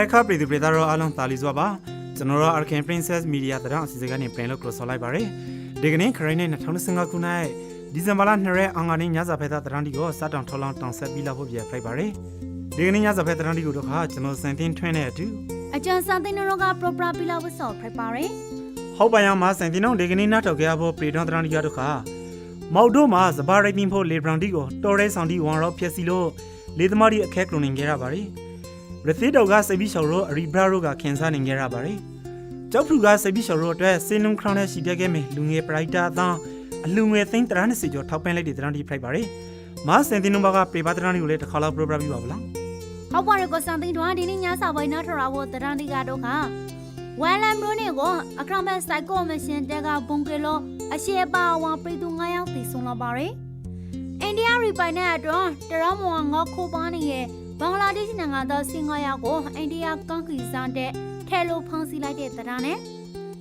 အာရခပြည်သူပြည်သားတို့အားလုံးတာလီစွာပါကျွန်တော်တို့ Arcane Princess Media တရားအစီအစဉ်ကနေပြန်လို့ cross လိုက်ပါရယ်ဒီကနေ့ခရိုင်နဲ့2025ခုနှစ်ဒီဇင်ဘာလ2ရက်အင်္ဂါနေ့ညစာဖက်သားတရားတီကိုစတောင်ထော်လောင်းတောင်ဆက်ပြီးလောက်ဖို့ပြဖိုက်ပါရယ်ဒီကနေ့ညစာဖက်တရားတီကိုတော့ခါကျွန်တော်စန်တင်ထွန်းတဲ့အတူအကျန်စာသိန်းတို့က proper ပြလောက်ဝဆော့ဖိုက်ပါရယ်ဟုတ်ပါရမှာစန်တင်တို့ဒီကနေ့နောက်ထောက်ခဲ့ဖို့ပြည်တော်တရားတီကတော့ခါမောက်တို့မှာစပါရိုက်တင်ဖို့လေဘရန်တီကိုတော်ရဲဆောင်တီဝန်ရောဖြစ်စီလို့လေသမားဒီအခက်ကလုံနေကြရပါရယ် ရသီတောက်ကစိတ်ပြီးရှော်ရောအရီဘရာတို့ကခင်စားနေကြရပါရယ်ကျောက်ဖူကစိတ်ပြီးရှော်ရောအတွက်စင်းလုံးခရောင်းနဲ့ရှိပြခဲ့မယ်လူငယ်ပရိုက်တာအသားအလူငယ်သိန်းတရနဲ့စီကျော်ထောက်ပံ့လိုက်တဲ့တရန်တီဖိုက်ပါရယ်မစန်တင်တို့ဘကပြေပါတရန်တီကိုလည်းတစ်ခါလောက်ပရိုဂရမ်ပြပါဗလားဟုတ်ပါရယ်ကိုစံသိန်းတို့ကဒီနေ့ညစာပိုင်းနောက်ထရဖို့တရန်ဒီကတော့ကဝမ်လမ်ဘရိုနေကိုအခရမ်ဘက်စိုက်ကိုမရှင်တက်ကဘုံကလောအရှိပါဝါပြည်သူ9ယောက်တည်ဆုံးလာပါရယ်အိန္ဒိယရီပိုင်တဲ့အတွက်တရမောငေါခိုပါနေရဲ့ ဘင်္ဂလားဒေ့ရှ်နိုင်ငံသားစင်9ယောက်ကိုအိန္ဒိယကန်ခီစန်တဲ့ထဲလိုဖမ်းဆီးလိုက်တဲ့တရန်နဲ့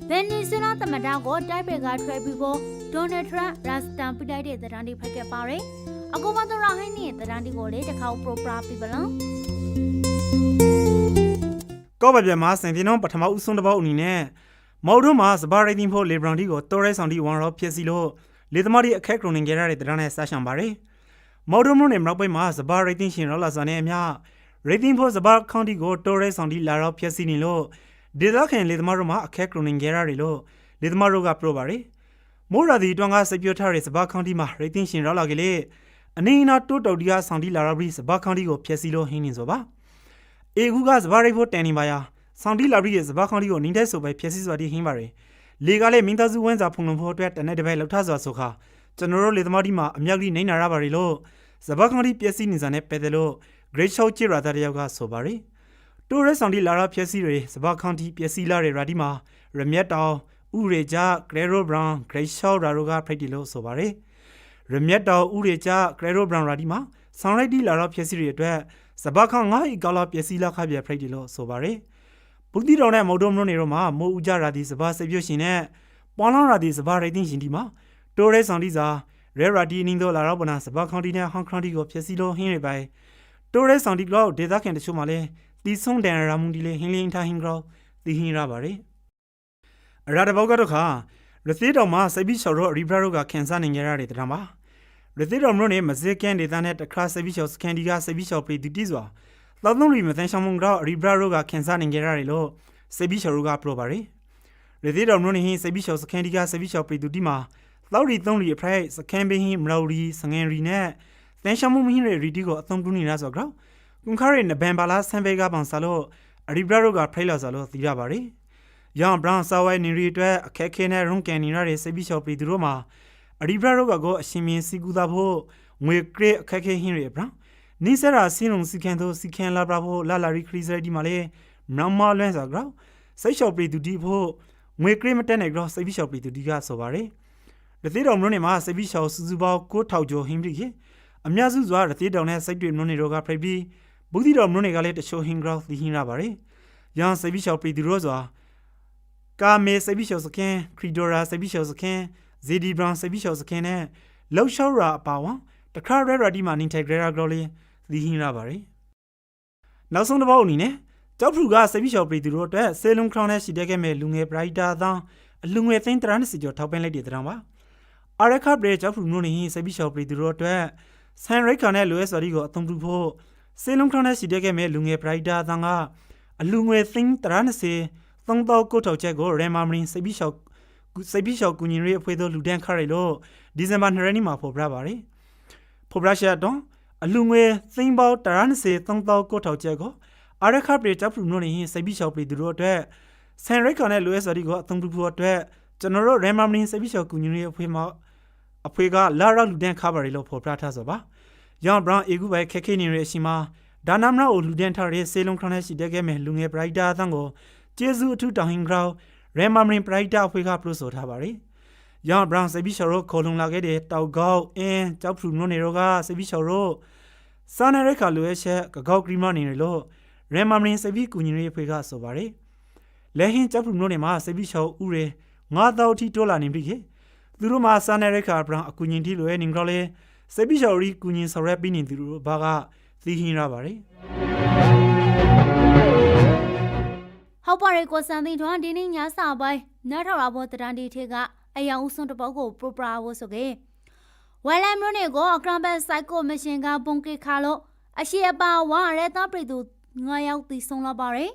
ဗင်နီဇွဲလားသမ္မတကိုတိုက်ပေကထွဲပြီးဖို့ဒေါ်နယ်ထရန့်ရစတန်ပြလိုက်တဲ့တရန်ဒီဖက်ခဲ့ပါရယ်အကူမတော်ရဟင်းနဲ့တရန်ဒီကိုလေတစ်ခါပရိုပရာပြပလားကော့ဘပြမှာစန်တင်တို့ပထမဦးဆုံးတစ်ပေါက်အနေနဲ့မော်တို့မှာစပါရိုက်တင်ဖို့လေဘရန်တီကိုတော်ရဲဆောင်တီဝန်ရောဖြစ်စီလို့လေသမားဒီအခက်ကလုံနေကြရတဲ့တရန်နဲ့ဆက်ရှံပါရယ် မော်တို့မျိုးနဲ့နောက်ပိုင်းမှာစပါရိုက်တင်ရှင်ရောလာစနဲ့အမျှရေတင်ဖို့စပါကောင်တီကိုတော်ရဲဆောင်တီလာရောဖြစ်စီနေလို့ဒေသခံလေသမားတို့မှာအခက်ကလုံနေကြရတယ်လို့လေသမားတို့ကပြောပါရယ်မိုးရာဒီတွန်းကစပြထားတဲ့စပါကောင်တီမှာရေတင်ရှင်ရောလာကလေးအနေနာတိုးတောက်တီကဆောင်တီလာရပြီးစပါကောင်တီကိုဖြစ်စီလို့ဟင်းနေဆိုပါအေကူကစဘာရိတ်ဖို့တန်နေပါယာဆောင်တီလာဘရီရဲ့စဘာခေါင်းတီကိုနင်းတဲ့ဆိုပဲဖြည့်ဆည်းစွာတီဟင်းပါရယ်လေကလည်းမင်းသားစုဝန်းစာဖုန်လုံဖို့အတွက်တနေ့တစ်ပိုက်လောက်ထစွာဆိုခါ ကျွန်တော်တို့လေသမားတီမှာအမြောက်ကြီးနေနာရပါရီလို့စဘာခေါင်းတီပျက်စီးနေစားနဲ့ပဲတယ်လို့ great show ကြည့်ရတဲ့တယောက်ကဆိုပါရယ်တိုရဲဆောင်တီလာရဖြည့်ဆည်းတွေစဘာခေါင်းတီပျက်စီးလာတဲ့ရာဒီမှာရမျက်တောင်ဥရေကြဂရေရိုဘရောင် great show ရာတို့ကဖိတ်တီလို့ဆိုပါရယ်ရမျက်တောင်ဥရေကြဂရေရိုဘရောင်ရာဒီမှာဆောင်းလိုက်တီလာရဖြည့်ဆည်းတွေအတွက်စဘာခငါဤကောလာပျက်စီးလာခပြဖရိတ်ဒီလို့ဆိုပါရယ်ဘုဒ္ဓတော်နဲ့မௌဒုံတို့နေတော့မှာမိုးဥကြရာဒီစဘာစေပြွရှင်နဲ့ပွန်လောင်းရာဒီစဘာရိတ်တင်ရှင်ဒီမှာ တိုရဲဆောင်ဒီစာရဲရာဒီနင်းတို့လာတော့ပနာစဘာခေါန်တီနဲ့ဟောင်ကောင်တီကိုဖျက်ဆီးလို့ဟင်းရပိုင်တိုရဲဆောင်ဒီကလောက်ဒေသခံတချို့မှလည်းတီဆုံးတန်ရာမွန်ဒီလေဟင်းလင်းထားဟင်းကောတီဟင်းရပါရယ်အရာတဘောက်ကတော့ခါရသေးတော်မှာစိတ်ပြီးချော်တော့ရီဘရာတို့ကခင်စားနေကြရတဲ့တရမ်းပါရသေးတော်မလို့နေမစကန်ဒေတာနဲ့တခါဆဗီချောစကန်ဒီကဆဗီချောပရီဒီတီစွာသောသုံးရီမတန်ရှောင်းမုံတော့ရီဘရာရိုကခင်စားနေကြရတယ်လို့ဆဗီချောရိုကပရိုပါရီရသေးတော်မလို့နေဟင်းဆဗီချောစကန်ဒီကဆဗီချောပရီဒီတီမှာ လောက်ရီသုံးရီအဖရိုက်စကန်ဘင်းဟင်းမလော်ရီစငန်ရီနဲ့တန်ရှောင်းမုံမင်းရဲ့ရီတီကိုအသုံးပြုနေတာဆိုတော့ကွန်ခါရီနဘန်ဘာလာဆန်ဘေကပေါင်ဆာလို့ရီဘရာရိုကဖရိုက်လာဆာလို့သိရပါရီယောင်ဘရောင်းဆာဝိုင်နေရီအတွက်အခက်ခဲနဲ့ရုံကန်နေရတဲ့ဆဗီချောပရီဒီတို့မှာအရီဘရာတို့ကကိုအရှင်မင်းစီကူတာဖို့ငွေကရအခက်ခဲဟင်းရဗျာနိစရာစင်းလုံးစီကန်တို့စီကန်လာဘရာဖို့လာလာရီခရီစရဒီမှာလေမနမလွန်းစားကြောစိတ်လျှော်ပရီတူဒီဖို့ငွေကရမတက်နိုင်ကြောစိတ်ပြီးလျှော်ပရီတူဒီကဆိုပါရယ် ရသေးတော်မလို့နေမှာစိတ်ပြီးလျှော်စူစူပေါကိုထောက်ကျော်ဟင်းပြီအများစုစွာရသေးတော်နဲ့စိတ်တွေမလို့နေတော့ကဖိပြီးဘူးဒီတော်မလို့နေကလည်းတချို့ဟင်းကြောသီဟင်းရပါရယ်ရန်စိတ်ပြီးလျှော်ပရီတူရောစွာကာမေစိတ်ပြီးလျှော်စခင်ခရီဒိုရာစိတ်ပြီးလျှော်စခင်ဇီဒီဘရောင်စိတ်ပြီးလျှော်စခင်နဲ့လှောက်လျှောက်ရာအပါဝံတခါရဲရာဒီမာနင်တက်ဂရရာဂလိုလီသီဟင်းရပါရယ်နောက်ဆုံးတစ်ပုတ်အနေနဲ့ကျောက်ဖူကစိတ်ပြီးလျှော်ပြည်သူတို့အတွက်ဆေလုံခရောင်းနဲ့ရှိတဲ့ခဲ့မဲ့လူငယ်ပရိုက်တာသောအလူငယ်သိန်းတရန်စီကျော်ထောက်ပံ့လိုက်တဲ့တရံပါ အာရခဘရေကျောက်ဖူမျိုးနေစိတ်ပြီးလျှော်ပြည်သူတို့အတွက်ဆန်ရိတ်ခါနဲ့လူရဲစော်ဒီကိုအသုံးပြုဖို့ဆေလုံခရောင်းနဲ့ရှိတဲ့ခဲ့မဲ့လူငယ်ပရိုက်တာသောကအလူငယ်သိန်းတရန်စီသုံးတော့ကိုထောက်ချက်ကိုရမ်မာမရင်စိတ်ပြီးလျှော်စိတ်ပြီးလျှောက်ကူညီရေးအဖွဲ့တို့လူဒန်းခရလို့ဒီဇင်ဘာ2ရက်နေ့မှာဖော်ပြပါတယ်ဖော်ပြချက်တော့အလူငွေသိန်းပေါတရန်စေ3000ကိုထောက်ချက်ကိုအာရခပရိတပ်ဖူနိုနေစိတ်ပြီးလျှောက်ပြီးသူတို့အတွက်ဆန်ရိတ်ကောင်နဲ့လူရဲစော်ဒီကိုအသုံးပြုဖို့အတွက်ကျွန်တော်တို့ရမ်မာမင်းစိတ်ပြီးလျှောက်ကူညီရေးအဖွဲ့မှာ အဖွဲ့ကလာရောက်လူဒန်းခပါရီလို့ဖော်ပြထားဆိုပါယောင်ဘရောင်းအေကူပဲခက်ခဲနေတဲ့အချိန်မှာဒါနမနာကိုလူဒန်းထားတဲ့စေလုံးခရနဲ့ရှိတဲ့ကဲမဲ့လူငယ်ပရိုက်တာအသံကိုကျေးဇူးအထူးတောင်းဟင်ဂရောင်းရမ်မာမရင်ပရိုက်တာအဖွဲ့ကပလို့ဆိုထားပါတယ်။ယောင်ဘရောင်းစေဘီရှော်ရိုခေါ်လုံလာခဲ့တဲ့တောက်ကောက်အင်းကြောက်ဖူနိုနေရောကစေဘီရှော်ရိုစာနယ်ရခါလိုရဲ့ချက်ကကောက်ကရီမနေလို့ရမ်မာမရင်စေဘီကူညီရေးအဖွဲ့ကဆိုပါတယ်။လဲဟင်းကြောက်ဖူနိုနေမှာစေဘီရှော်ဥရဲငါးတောက်ထီတိုးလာနေပြီခေ သူတို့မှာစာနယ်ရခါဘရောင်းအကူညီတီလိုရဲ့နင်ကလေးစေဘီရှော်ရီကူညီဆော်ရက်ပြီးနေသူတို့ဘာကသီးဟင်းရပါတယ်။ဟုတ်ပါရဲ့ကိုစံသိန်းထွန်းဒီနေ့ညစာပိုင်းနတ်ထော်ရဘောတရန်ဒီထေကအယောင်ဦးစွန်းတစ်ပုတ်ကိုပရိုပရာဖို့ဆိုကေဝဲလမ်မျိုးနေကိုအကရမ်ဘတ်စိုက်ကိုမရှင်ကပုံကေခါလို့အရှိအပါဝါရဲသားပြည်သူ9ယောက်တီဆုံးလာပါရယ်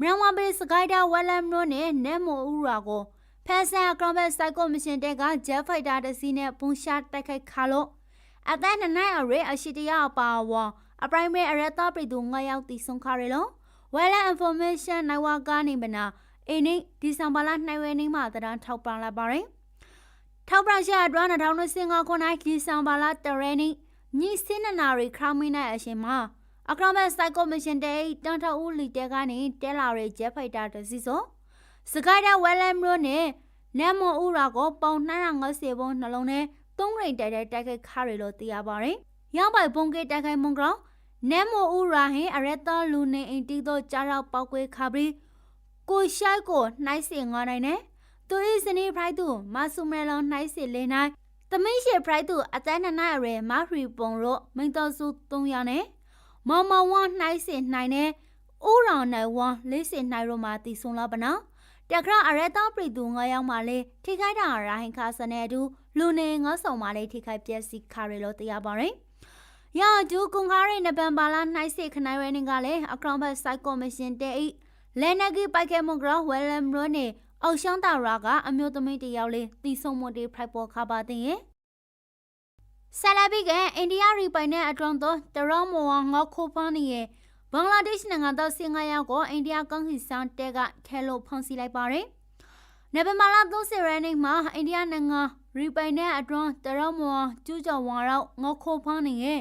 မြန်မာပြည်စကိုင်းတာဝဲလမ်မျိုးနဲ့နဲမိုဥရာကို ဖက်ဆန်အကရမ်ဘတ်စိုက်ကိုမရှင်တဲ့ကဂျက်ဖိုက်တာတစ်စီးနဲ့ပုံရှာတိုက်ခိုက်ခါလို့အသက်နှစ်နိုင်အရေးအရှိတရားအပါဝါအပရိုင်မဲအရဲသားပြည်သူ9ယောက်တီဆုံးခါရယ်လို့ Weather information နိုင်ဝါကနေမနာအင်းနိဒီဇင်ဘာလ2ရက်နေ့မှာတရန်ထောက်ပံ့လာပါတယ်။ထောက်ပံ့ချက်အတွင်း2025ခုနှစ်ဒီဇင်ဘာလ3ရက်နေ့ညစင်းနနာရီခရောင်းမင်းတဲ့အရှင်မှာအကရမတ်စိုက်ကောမရှင်တဲ့တန်ထအူလီတဲကနေတဲလာရဲဂျက်ဖိုက်တာတစီဆိုစ ကိုင်းဒဝဲလမ်ရိုနဲ့နမ်မွန်ဦးရာကိုပေါင်250ဘုံနှလုံးနဲ့3ရိန်တိုက်တိုက်တိုက်ခိုက်ခါရလို့သိရပါတယ်။ရောက်ပိုင်ပုံကေတိုက်ခိုက်မုံကောင်နမ်မိုဦးရာဟင်အရတလူနေအင်တီတို့ကြားရောက်ပောက်ကွဲခါပြီးကိုရှိုက်ကိုနှိုင်းစင်ငါနိုင်နဲ့သူဤစနေဖရိုက်သူမဆုမဲလောနှိုင်းစင်လေးနိုင်သမင်းရှိဖရိုက်သူအတန်းနှစ်နိုင်ရဲမခရီပုံရောမိန်တော်စု3ယောက်နဲ့မောင်မောင်ဝါနှိုင်းစင်နိုင်နဲ့ဦးရောင်နိုင်ဝါလေးစင်နိုင်ရောမှာတည်ဆုံလာပနာ တခရအရတပြည်သူ9ယောက်မှလေထိခိုက်တာရာဟင်ခါစနေတူလူနေငေါဆောင်မှလေထိခိုက်ပျက်စီးခါရလို့တရားပါရင်ရဒူကွန်ကားရဲ့နဗန်ဘာလာနှိုက်စစ်ခနိုင်ရနေကလည်းအကောင်ဘတ်စိုက်ကော်မရှင်တဲ့ဤလဲနဂီပိုက်ကဲမဂရဝဲလမ်ရိုနေအောက်ရှောင်းတာရာကအမျိုးသမီးတယောက်လေးတီဆုံမတေဖိုက်ပေါ်ခါပါတဲ့ရဲ့ဆလဘီကအိန္ဒိယရီပိုင်နဲ့အတွန်းတော့တရောမောငေါခိုပန်းနေရဲ့ ဘင်္ဂလားဒေ့ရှ်နိုင်ငံသားစင်ကာယောက်ကိုအိန္ဒိယကောင်စီစံတဲကထဲလို့ဖမ်းဆီးလိုက်ပါတယ်။နေဗမာလာ30ရက်နေ့မှာအိန္ဒိယနိုင်ငံရီပိုင်နဲ့အတွန်းတရောမောကျူးကျော်ဝါရောက်ငေါခိုဖန်းနေရဲ့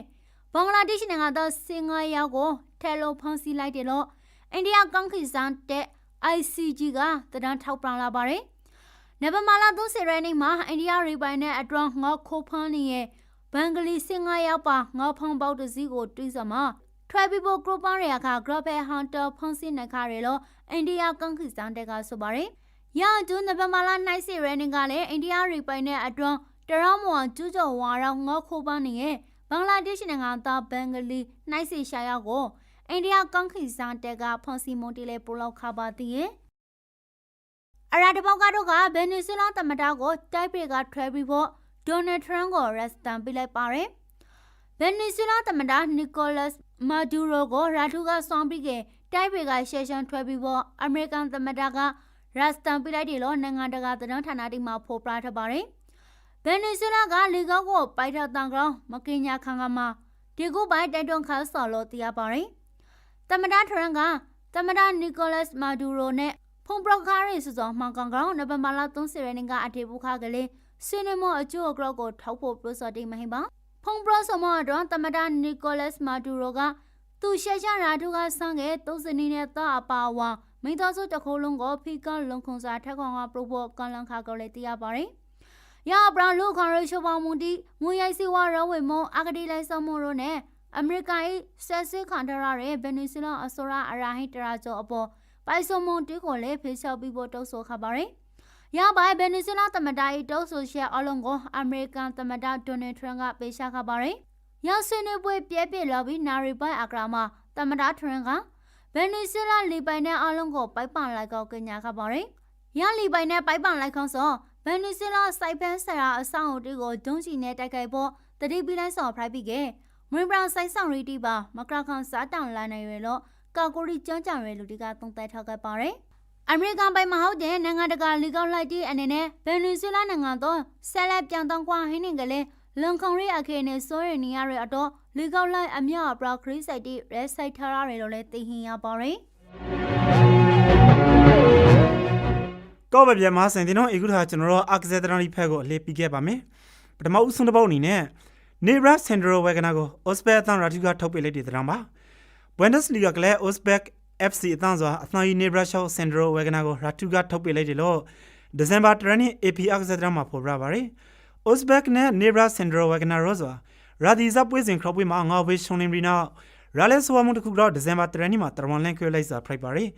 ဘင်္ဂလားဒေ့ရှ်နိုင်ငံသားစင်ကာယောက်ကိုထဲလို့ဖမ်းဆီးလိုက်တယ်လို့အိန္ဒိယကောင်စီစံတဲ ICG ကတဒန်းထောက်ပံ့လာပါတယ်။နဗမာလာ30ရက်နေ့မှာအိန္ဒိယရီပိုင်နဲ့အတွန်းငေါခိုဖန်းနေရဲ့ဘင်္ဂလီစင်ကာယောက်ပါငေါဖုံပေါက်တစည်းကိုတွေးစမှာ Tribal Group ရခါ Global Hunter ဖုန်စင်နခရဲလို့အိန္ဒိယကန်ခီစန်တဲ့ကဆိုပါရယ်။ရာဒွန်းနဗမာလာနိုင်စီရဲနင်ကလည်းအိန္ဒိယရီပိုင်နဲ့အတွန်းတရမောကျူးကျော်ဝါရောက်ငေါခိုပန်းနေရဲ့ဘင်္ဂလားဒေ့ရှ်နိုင်ငံသားဘင်္ဂလီနိုင်စီရှာရောက်ကိုအိန္ဒိယကန်ခီစန်တဲ့ကဖုန်စီမွန်တီလေပိုလောက်ခါပါတည်ရဲ့အရာတပေါက်ကတော့ကဗင်နီဇွဲလားတမတာကိုတိုက်ပြေကထရပြီးဖို့ဒေါ်နယ်ထရန့်ကိုရက်စတန်ပေးလိုက်ပါတယ်။ ဗင်နီဇွဲလားတမတာနီကိုလတ်မာဒူရိုကိုရာထူကဆောင်ပြီးကတိုက်ပေကရှေရှန်ထွက်ပြီးပေါ်အမေရိကန်သမ္မတကရက်စတန်ပြလိုက်တယ်လို့နိုင်ငံတကာသတင်းဌာနတွေမှာဖော်ပြထားပါတယ်။ဗင်နီဇွဲလားကလေကောက်ကိုပိုက်ထတန်ကောင်မကင်ညာခံကမှာဒီကုပိုင်တိုက်တွန်းခါဆော်လို့တရားပါတယ်။သမ္မတထရန်ကသမ္မတနီကိုလတ်မာဒူရိုနဲ့ဖုန်ပရကားရီဆိုသောမှန်ကန်ကောင်နဗမာလာ30ရက်နေ့ကအထေဘူးခါကလေးဆွေးနွေးမှုအကျိုးအကြောကိုထောက်ဖို့ပြောဆိုတိတ်မဟိပါဖုန် ပရဆမတော့သမ္မတနီကိုလတ်မာဒူရိုကသူရှေရှာရာထူကဆန်းခဲ့သုံးစနေနဲ့တာအပါဝါမိသားစုတစ်ခုလုံးကိုဖီကလုံခုံစာထက်ကောင်ကပရိုဘောကန်လန်ခါကလေးတရားပါတယ်။ရဘရန်လူခါရရှိုပေါမူတီငွေရိုက်စီဝါရဝေမအကတိလိုက်ဆောင်မရိုနဲ့အမေရိကန်၏ဆက်စစ်ခံထရတဲ့ဗင်နီဇွဲလားအစိုးရအရာဟိတရာကျော်အပေါ်ပိုင်စုံမွန်တီကိုလည်းဖေးချောက်ပြီးဖို့တုံ့ဆိုခါပါတယ်။ ရပိုင်ဗင်နီဇွဲလားသမ္မတ၏တုံ့ဆိုချက်အလုံးကိုအမေရိကန်သမ္မတဒေါ်နယ်ထရန့်ကပေးချခါပါတယ်။ရဆွေးနွေးပွဲပြဲပြလာပြီးနာရီပိုင်အကရာမှာသမ္မတထရန့်ကဗင်နီဇွဲလားလီပိုင်နဲ့အလုံးကိုပိုက်ပန်လိုက်ကောက်ကညာခါပါတယ်။ရလီပိုင်နဲ့ပိုက်ပန်လိုက်ခေါဆိုဗင်နီဇွဲလားစိုက်ဖန်းဆရာအဆောင်အတူကိုဒုံးချီနဲ့တိုက်ခိုက်ဖို့တတိပီလိုက်စော်ဖရိုက်ပြီးကမွန်ဘရာဆိုင်ဆောင်ရီတီပါမကရခန်စားတောင်လာနေရလို့ကာကိုရီကျွမ်းကြံရလူတီကသုံးသက်ထောက်ကပ်ပါတယ်။ အမေရိကန်ပိုင်မဟုတ်တဲ့နိုင်ငံတကာလီကောက်လိုက်တီအနေနဲ့ဗင်နီဇွဲလားနိုင်ငံတော့ဆက်လက်ပြောင်းတောင်းကွာဟင်းနေကလေးလွန်ခုံရီအခေနဲ့စိုးရနေရတဲ့အတော့လီကောက်လိုက်အမြောက်ပရခရီးဆိုင်တီရဲဆိုင်ထားရတယ်လို့လည်းသိဟင်ရပါတယ်။ကောပဲပြမစင်တင်တော့အခုထားကျွန်တော်တို့အာကဇက်တရန်ဒီဖက်ကိုအလေးပြခဲ့ပါမယ်ပထမဦးဆုံးတစ်ပုတ်အနေနဲ့နေဘရာစင်ဒရိုဝဲကနာကိုအော့စပက်အသံရာထူကထုတ်ပေးလိုက်တဲ့တရံပါဘွန်ဒက်စ်လီဂါကလည်းအော့စပက် FC အသံစွာအသံရီနေဘရာရှော့စင်ဒရိုဝဲကနာကိုရာထူကထုတ်ပေးလိုက်တယ်လို့ဒီဇင်ဘာတရန် AP အာကဇက်တရန်မှာဖော်ပြပါရယ်အော့စပက်နဲ့နေဘရာစင်ဒရိုဝဲကနာရောစွာရာဒီဇပ်ပွဲစဉ်ခရော့ပွဲမှာငါဝေးရှုံနေပြီနောက်ရာလက်ဆွာမှုတခုတော့ဒီဇင်ဘာတရန်မှာတရဝန်လန်ခွဲလိုက်စာဖိုက်ပါရယ်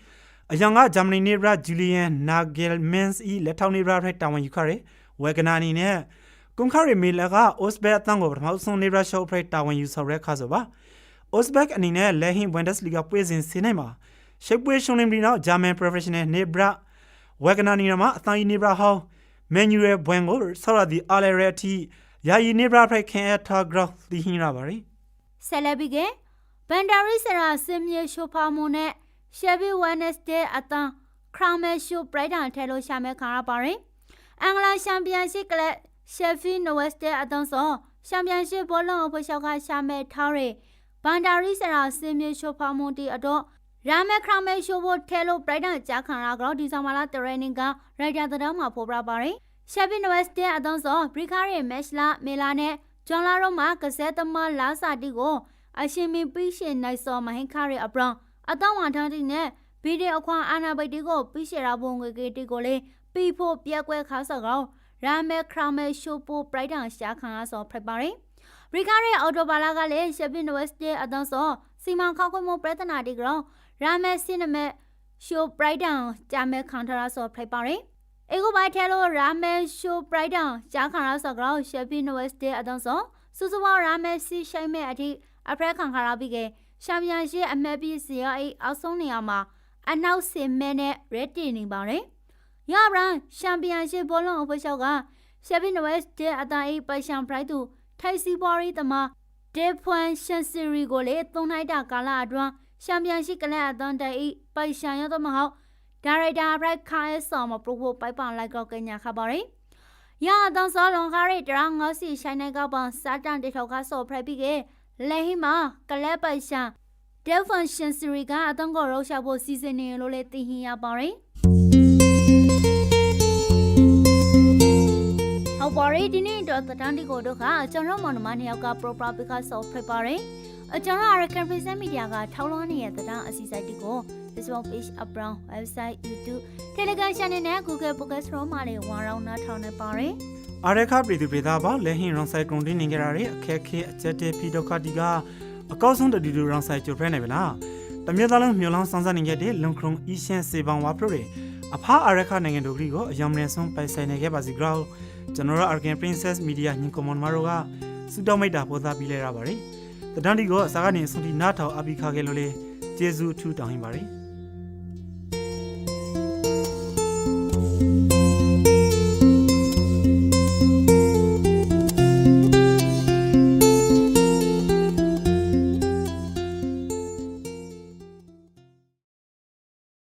အရင်ကဂျာမနီနေဘရာဂျူလီယန်နာဂယ်မန်စ်ဤလက်ထောက်နေဘရာထိုက်တာဝန်ယူခရဲဝဲကနာနီနဲ့ကွန်ခရီမီလာကအော့စဘက်အတန်းကိုပထမဆုံးနေဘရာရှော့ဖရိုက်တာဝန်ယူဆော်ရဲခါဆိုပါ အော့စဘက်အနေနဲ့လက်ဟင်ဘွန်ဒက်စ်လီဂါပွဲစဉ်စင်းနိုင်မှာရှိပ်ပွေးရှုံလင်ပြီးနောက်ဂျာမန် professional နေဘရာဝက်ဂနာနီရမှာအတိုင်းနေဘရာဟောင်းမန်ယူရဲ့ဘွမ်ကိုဆော်ရဒီအာလေရတီယာယီနေဘရာဖိုက်ခင်အထာဂရော့ဒီဟင်းရပါရီဆက်လက်ပြီးကဘန်ဒါရီဆရာစင်မြေရှိုဖာမွန်နဲ့ရှယ်ဗီဝက်နက်စ်ဒေးအတန်ခရာမဲရှိုပရိုက်တာထဲလို့ရှာမဲခံရပါရင်အင်္ဂလန်ချန်ပီယံရှစ်ကလပ်ရှယ်ဖီနိုဝက်စ်ဒေးအတန်ဆိုချန်ပီယံရှစ်ဘောလုံးအဖို့ရှောက်ကရှာမဲထားရ ဘန်ဒါရီဆရာစင်မြေရှိုဖာမွန်တီအတော့ရာမဲခရာမဲရှိုဖို့ထဲလို့ပရိုက်တာကြားခံရကြောဒီဆောင်မလာတရနင်ကရိုက်တာတဲ့မှာဖော်ပြပါရင်ရှယ်ဖီနိုဝက်စ်ဒေးအတန်ဆိုဘရီကားရဲ့မက်ချ်လာမေလာနဲ့ဂျွန်လာရောမှာကစဲသမားလာစာတီကိုအရှင်မင်းပိရှင်နိုင်စောမဟင်ခရရဲ့အပရန်အတောင်းဝန်ထမ်းတိနဲ့ဗီဒီယိုခွန်အာနာဘိတ်တီကိုပိရှရာဘုံငွေကေတီကိုလေပီဖို့ပြက်ကွဲခါဆော့ကောင်ရာမဲခရာမဲရှိုပိုပရိုက်တန်ရှာခံရဆော့ဖရက်ပါရင် ရီကာရဲ့အော်တိုဘာလာကလည်းရှက်ပင်ဝက်စ်တေအတောင်းဆော့စီမံခောက်ခွင့်မပရတနာတီကောင်ရာမဲစင်နမဲရှိုပရိုက်တန်ဂျာမဲခံထရာဆော့ဖရက်ပါရင်အေကိုဘိုင်ထဲလို့ရာမဲရှိုပရိုက်တန်ရှာခံရဆော့ကောင်ရှက်ပင်ဝက်စ်တေအတောင်းဆော့စူစူဝါရာမဲစီရှိုင်းမဲအထိအဖရက်ခံခါရပြီးကရှမ်ပီယံရှစ်အမတ်ပြီးစီရအိအောက်ဆုံးနေရာမှာအနောက်စင်မဲနဲ့ရက်တီနေပါတယ်။ရဗရန်ရှမ်ပီယံရှစ်ဘောလုံးအဖွဲလျှောက်ကရှက်ပီနဝက်စ်တဲ့အတန်အိပိုင်ရှန်ပရိုက်သူ ထိုက်စီဘော်ရီတမဒေဖွန်ရှန်စီရီကိုလေသုံးလိုက်တာကာလအတွင်းရှမ်ပီယံရှစ်ကလပ်အတန်တိုင်ပိုင်ရှန်ရတော့မဟုတ်ဒါရိုက်တာဘရိုက်ခါရဲဆော်မပရိုဖိုပိုက်ပန်လိုက်ကောကညာခပါရီရအတန်စောလွန်ခါရီတရာငေါစီရှိုင်းနေကောက်ပန်စာတန်တေထောက်ခါဆော်ဖရိုက်ပြီးကလဲဟိမာကလပ်ပိုင်ရှန်ဒေဖန်ရှင်စီရီကအတန်ကိုရောရှာဖို့စီစဉ်နေလို့လေသိဟင်ရပါရီ ဟောပါရီဒီနေ့တော့တန်တီကိုတို့ကကျွန်တော်မောင်နှမနှစ်ယောက်က proper pick up ဆော့ဖက်ပါရီအကျွန်တော် American Present Media ကထောက်လွှမ်းနေတဲ့သတင်းအစီအစဉ်တီကို Facebook page around website YouTube Telegram channel နဲ့ Google Podcast တို့မှာလည်းဝါရောင်းနှထောင်နေပါရီအာရခပြည်သူပြည်သားပါလဲဟင်းရောင်ဆိုင်ကုန်တင်းနေကြရတဲ့အခက်ခဲအချက်တဲဖီဒုက္ခတီကအကောက်ဆုံးတတူတူရောင်ဆိုင်ကျုပ်ဖဲနေပြီလားတမြတ်သားလုံးမြို့လောင်းစန်းစန်းနေခဲ့တဲ့လုံခရုံအီရှန်စေပန်ဝါပရိုတွေအဖာအာရခနိုင်ငံတို့ကိုအယံမနေဆုံးပိုင်ဆိုင်နေခဲ့ပါစီကြော ကျွန်တော်တို့ Arkan Princess Media ညင်ကွန်မန်မာရိုကစူတောင်းမိတ်တာပေါ်သားပြီးလဲရပါတယ်တဒန်ဒီကိုအစားကနေအဆုံးထိနားထောင်အပိခါခဲ့လို့လေကျေးဇူးအထူးတောင်းရင်ပါတယ်